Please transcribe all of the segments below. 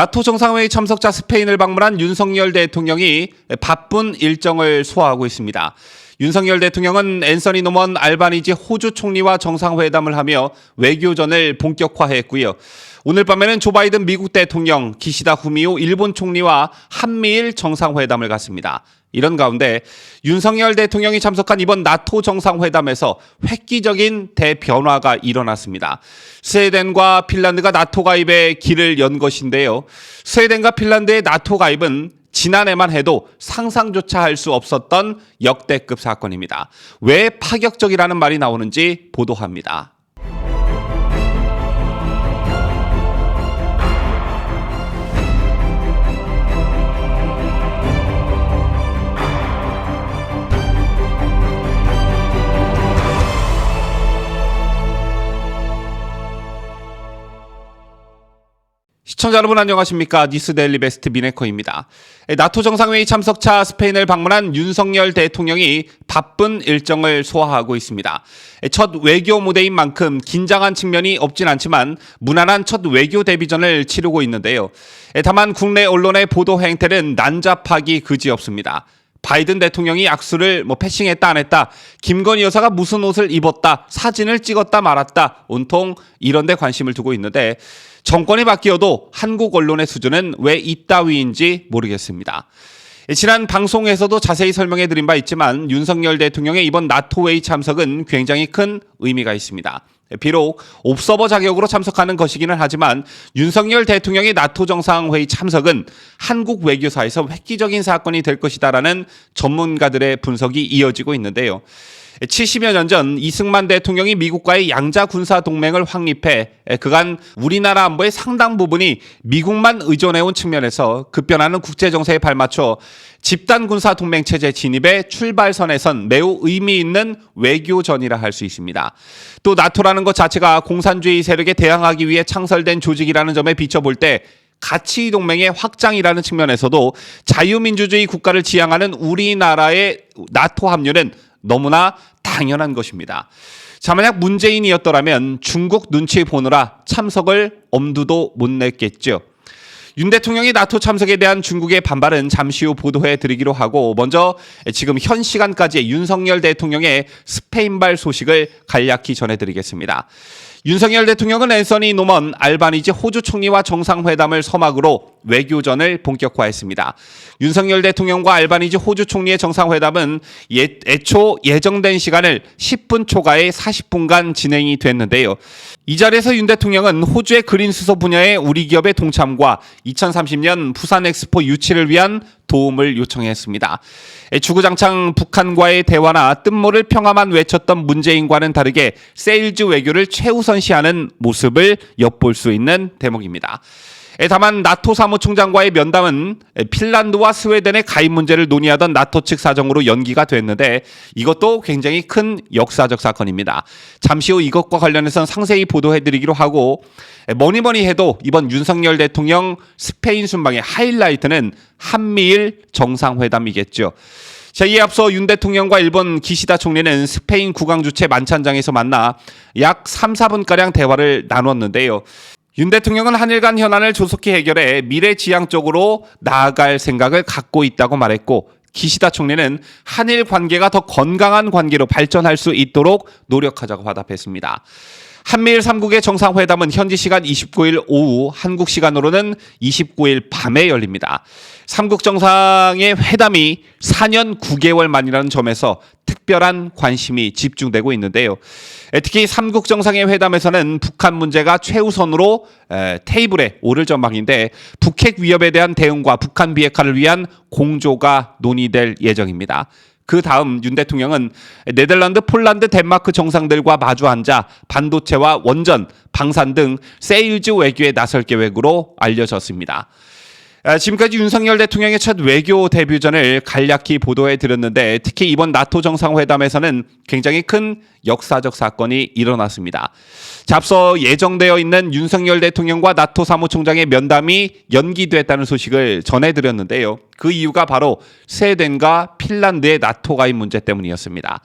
나토 정상회의 참석자 스페인을 방문한 윤석열 대통령이 바쁜 일정을 소화하고 있습니다. 윤석열 대통령은 앤서니 노먼 알바니지 호주 총리와 정상회담을 하며 외교전을 본격화했고요. 오늘 밤에는 조 바이든 미국 대통령, 기시다 후미오 일본 총리와 한미일 정상회담을 갖습니다. 이런 가운데 윤석열 대통령이 참석한 이번 나토 정상회담에서 획기적인 대변화가 일어났습니다. 스웨덴과 핀란드가 나토 가입에 길을 연 것인데요. 스웨덴과 핀란드의 나토 가입은 지난해만 해도 상상조차 할 수 없었던 역대급 사건입니다. 왜 파격적이라는 말이 나오는지 보도합니다. 시청자 여러분 안녕하십니까 뉴스 데일리 베스트 미네커입니다. 나토 정상회의 참석차 스페인을 방문한 윤석열 대통령이 바쁜 일정을 소화하고 있습니다. 첫 외교 무대인 만큼 긴장한 측면이 없진 않지만 무난한 첫 외교 데뷔전을 치르고 있는데요. 다만 국내 언론의 보도 행태는 난잡하기 그지없습니다. 바이든 대통령이 악수를 뭐 패싱했다 안 했다. 김건희 여사가 무슨 옷을 입었다. 사진을 찍었다 말았다. 온통 이런 데 관심을 두고 있는데 정권이 바뀌어도 한국 언론의 수준은 왜 이따위인지 모르겠습니다. 지난 방송에서도 자세히 설명해 드린 바 있지만 윤석열 대통령의 이번 나토웨이 참석은 굉장히 큰 의미가 있습니다. 비록 옵서버 자격으로 참석하는 것이기는 하지만 윤석열 대통령의 나토 정상회의 참석은 한국 외교사에서 획기적인 사건이 될 것이다라는 전문가들의 분석이 이어지고 있는데요. 70여 년 전 이승만 대통령이 미국과의 양자 군사 동맹을 확립해 그간 우리나라 안보의 상당 부분이 미국만 의존해온 측면에서 급변하는 국제 정세에 발맞춰 집단 군사 동맹 체제 진입의 출발선에선 매우 의미 있는 외교전이라 할 수 있습니다. 또 나토라는 것 자체가 공산주의 세력에 대항하기 위해 창설된 조직이라는 점에 비춰볼 때 가치 동맹의 확장이라는 측면에서도 자유민주주의 국가를 지향하는 우리나라의 나토 합류는 너무나 당연한 것입니다. 자, 만약 문재인이었더라면 중국 눈치 보느라 참석을 엄두도 못 냈겠죠. 윤 대통령이 나토 참석에 대한 중국의 반발은 잠시 후 보도해 드리기로 하고 먼저 지금 현 시간까지 윤석열 대통령의 스페인발 소식을 간략히 전해 드리겠습니다. 윤석열 대통령은 앤서니 노먼 알바니지 호주 총리와 정상회담을 서막으로 외교전을 본격화했습니다. 윤석열 대통령과 알바니지 호주 총리의 정상회담은 예, 애초 예정된 시간을 10분 초과의 40분간 진행이 됐는데요. 이 자리에서 윤 대통령은 호주의 그린 수소 분야의 우리 기업의 동참과 2030년 부산 엑스포 유치를 위한 도움을 요청했습니다. 주구장창 북한과의 대화나 뜻모를 평화만 외쳤던 문재인과는 다르게 세일즈 외교를 최우선시하는 모습을 엿볼 수 있는 대목입니다. 다만 나토 사무총장과의 면담은 핀란드와 스웨덴의 가입 문제를 논의하던 나토 측 사정으로 연기가 됐는데 이것도 굉장히 큰 역사적 사건입니다. 잠시 후 이것과 관련해서 상세히 보도해드리기로 하고 뭐니 뭐니 해도 이번 윤석열 대통령 스페인 순방의 하이라이트는 한미일 정상회담이겠죠. 자, 이에 앞서 윤 대통령과 일본 기시다 총리는 스페인 국왕 주최 만찬장에서 만나 약 3, 4분가량 대화를 나눴는데요. 윤 대통령은 한일 간 현안을 조속히 해결해 미래 지향 쪽으로 나아갈 생각을 갖고 있다고 말했고 기시다 총리는 한일 관계가 더 건강한 관계로 발전할 수 있도록 노력하자고 화답했습니다. 한미일 3국의 정상회담은 현지 시간 29일 오후, 한국 시간으로는 29일 밤에 열립니다. 3국 정상의 회담이 4년 9개월 만이라는 점에서 특별한 관심이 집중되고 있는데요. 특히 3국 정상의 회담에서는 북한 문제가 최우선으로 테이블에 오를 전망인데 북핵 위협에 대한 대응과 북한 비핵화를 위한 공조가 논의될 예정입니다. 그 다음 윤 대통령은 네덜란드, 폴란드, 덴마크 정상들과 마주 앉아 반도체와 원전, 방산 등 세일즈 외교에 나설 계획으로 알려졌습니다. 아, 지금까지 윤석열 대통령의 첫 외교 데뷔전을 간략히 보도해 드렸는데 특히 이번 나토 정상회담에서는 굉장히 큰 역사적 사건이 일어났습니다. 자, 앞서 예정되어 있는 윤석열 대통령과 나토 사무총장의 면담이 연기됐다는 소식을 전해드렸는데요. 그 이유가 바로 스웨덴과 핀란드의 나토 가입 문제 때문이었습니다.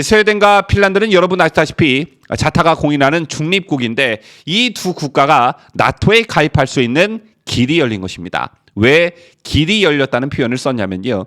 스웨덴과 핀란드는 여러분 아시다시피 자타가 공인하는 중립국인데 이 두 국가가 나토에 가입할 수 있는 길이 열린 것입니다. 왜 길이 열렸다는 표현을 썼냐면요.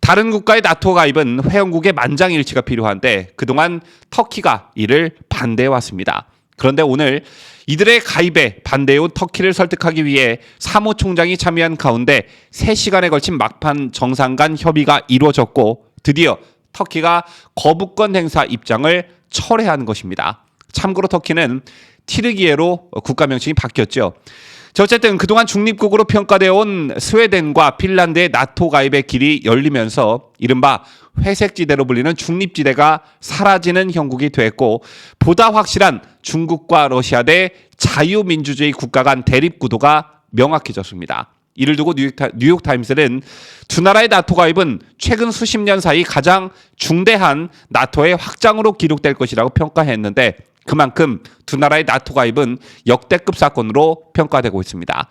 다른 국가의 나토 가입은 회원국의 만장일치가 필요한데 그동안 터키가 이를 반대해 왔습니다. 그런데 오늘 이들의 가입에 반대해온 터키를 설득하기 위해 사무 총장이 참여한 가운데 3시간에 걸친 막판 정상 간 협의가 이루어졌고 드디어 터키가 거부권 행사 입장을 철회한 것입니다. 참고로 터키는 티르기에로 국가 명칭이 바뀌었죠. 자, 어쨌든 그동안 중립국으로 평가되어 온 스웨덴과 핀란드의 나토 가입의 길이 열리면서 이른바 회색지대로 불리는 중립지대가 사라지는 형국이 됐고 보다 확실한 중국과 러시아 대 자유민주주의 국가 간 대립 구도가 명확해졌습니다. 이를 두고 뉴욕타, 뉴욕타임스는 두 나라의 나토 가입은 최근 수십 년 사이 가장 중대한 나토의 확장으로 기록될 것이라고 평가했는데 그만큼 두 나라의 나토 가입은 역대급 사건으로 평가되고 있습니다.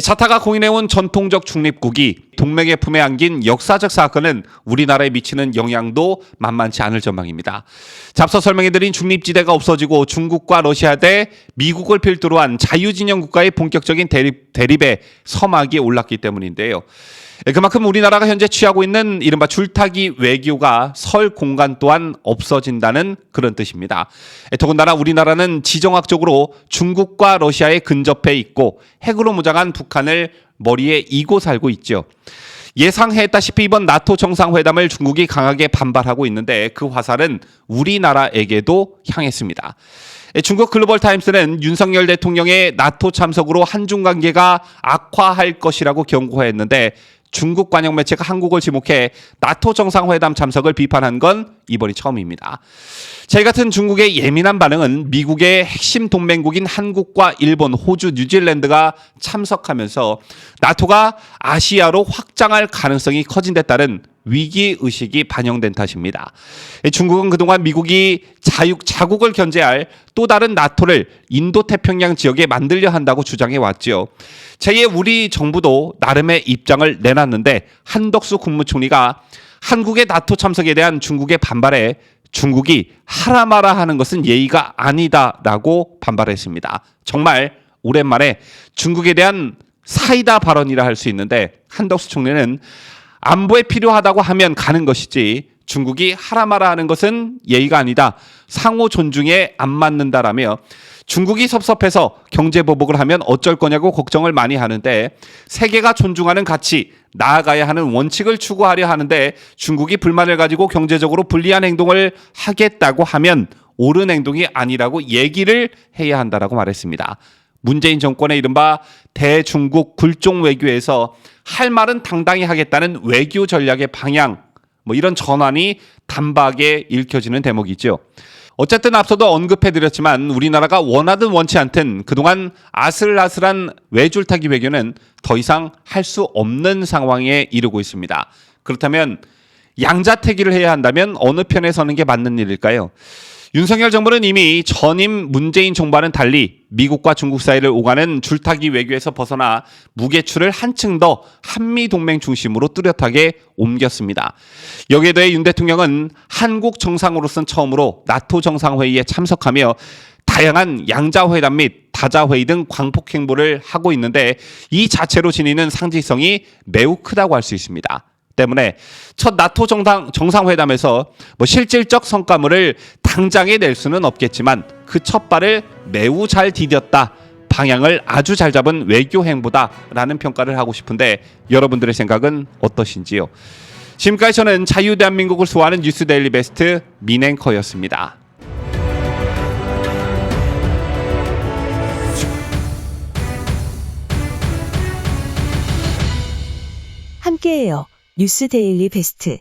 자타가 공인해온 전통적 중립국이 동맹의 품에 안긴 역사적 사건은 우리나라에 미치는 영향도 만만치 않을 전망입니다. 잡서 설명해드린 중립지대가 없어지고 중국과 러시아 대 미국을 필두로 한 자유진영 국가의 본격적인 대립, 대립에 서막이 올랐기 때문인데요. 그만큼 우리나라가 현재 취하고 있는 이른바 줄타기 외교가 설 공간 또한 없어진다는 그런 뜻입니다. 더군다나 우리나라는 지정학적으로 중국과 러시아에 근접해 있고 핵으로 무장한 북한을 머리에 이고 살고 있죠. 예상했다시피 이번 나토 정상회담을 중국이 강하게 반발하고 있는데 그 화살은 우리나라에게도 향했습니다. 중국 글로벌 타임스는 윤석열 대통령의 나토 참석으로 한중 관계가 악화할 것이라고 경고했는데 중국 관영 매체가 한국을 지목해 나토 정상회담 참석을 비판한 건 이번이 처음입니다. 제 같은 중국의 예민한 반응은 미국의 핵심 동맹국인 한국과 일본, 호주, 뉴질랜드가 참석하면서 나토가 아시아로 확장할 가능성이 커진 데 따른 위기 의식이 반영된 탓입니다. 중국은 그동안 미국이 자육 자국을 견제할 또 다른 나토를 인도 태평양 지역에 만들려 한다고 주장해 왔지요. 제2 우리 정부도 나름의 입장을 내놨는데 한덕수 국무총리가 한국의 나토 참석에 대한 중국의 반발에 중국이 하라 마라 하는 것은 예의가 아니다라고 반발했습니다. 정말 오랜만에 중국에 대한 사이다 발언이라 할 수 있는데 한덕수 총리는 안보에 필요하다고 하면 가는 것이지 중국이 하라 마라 하는 것은 예의가 아니다. 상호 존중에 안 맞는다라며 중국이 섭섭해서 경제 보복을 하면 어쩔 거냐고 걱정을 많이 하는데 세계가 존중하는 가치, 나아가야 하는 원칙을 추구하려 하는데 중국이 불만을 가지고 경제적으로 불리한 행동을 하겠다고 하면 옳은 행동이 아니라고 얘기를 해야 한다라고 말했습니다. 문재인 정권의 이른바 대중국 굴종 외교에서 할 말은 당당히 하겠다는 외교 전략의 방향, 뭐 이런 전환이 단박에 읽혀지는 대목이죠. 어쨌든 앞서도 언급해드렸지만 우리나라가 원하든 원치 않든 그동안 아슬아슬한 외줄타기 외교는 더 이상 할 수 없는 상황에 이르고 있습니다. 그렇다면 양자택일을 해야 한다면 어느 편에 서는 게 맞는 일일까요? 윤석열 정부는 이미 전임 문재인 정부와는 달리 미국과 중국 사이를 오가는 줄타기 외교에서 벗어나 무게추를 한층 더 한미 동맹 중심으로 뚜렷하게 옮겼습니다. 여기에 대해 윤 대통령은 한국 정상으로선 처음으로 나토 정상회의에 참석하며 다양한 양자회담 및 다자회의 등 광폭 행보를 하고 있는데 이 자체로 지니는 상징성이 매우 크다고 할 수 있습니다. 때문에 첫 나토 정상, 정상회담에서 뭐 실질적 성과물을 당장에 낼 수는 없겠지만 그 첫 발을 매우 잘 디뎠다. 방향을 아주 잘 잡은 외교 행보다라는 평가를 하고 싶은데 여러분들의 생각은 어떠신지요? 지금까지 저는 자유대한민국을 소화하는 뉴스 데일리 베스트 민앵커였습니다. 함께해요. 뉴스 데일리 베스트.